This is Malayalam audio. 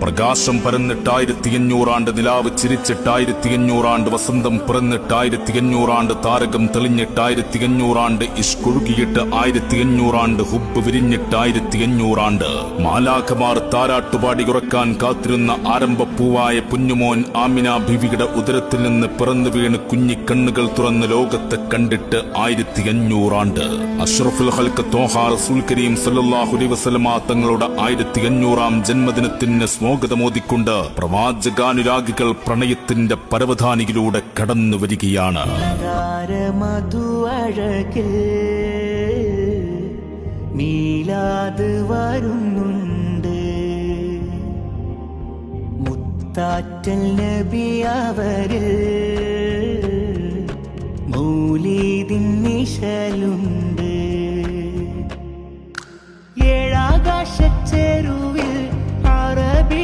പ്രകാശം പരന്നിട്ടായിരത്തി അഞ്ഞൂറാണ്ട് നിലാവ് ചിരിച്ചിട്ടായിരത്തി അഞ്ഞൂറാണ്ട് വസന്തം പിറന്നിട്ടായിരത്തി അഞ്ഞൂറാണ്ട് താരകം തെളിഞ്ഞിട്ടായിരത്തി അഞ്ഞൂറാണ്ട് ഇഷ്കൊഴുകിയിട്ട് ആയിരത്തി അഞ്ഞൂറാണ്ട് ഹുബ് വിരിഞ്ഞിട്ടായിരത്തി അഞ്ഞൂറാണ്ട് മാലാഖമാർ താരാട്ടുപാടി ഉറക്കാൻ കാത്തിരുന്ന ആരംഭപ്പൂവായ കുഞ്ഞുമോൻ ആമിന ബിവിയുടെ ഉദരത്തിൽ നിന്ന് പിറന്നു വീണ് കുഞ്ഞിക്കണ്ണുകൾ തുറന്ന് ലോകത്തെ കണ്ടിട്ട് ആയിരത്തി അഞ്ഞൂറാണ്ട് അഷ്റഫുൽ ഹൽക്ക് തോഹാ റസൂൽ കരീം സല്ലാഹുലി അലൈഹി വസല്ലമ തങ്ങളുടെ ആയിരത്തി അഞ്ഞൂറാം ജന്മദിനത്തിന് സ്വാഗതമോദിക്കൊണ്ട് പ്രവാചകാനുരാഗികൾ പ്രണയത്തിന്റെ പരവധാനിയിലൂടെ കടന്നു വരികയാണ്. വരുന്നുണ്ട്. മുത്താറ്റൽ നബി അവരിൽ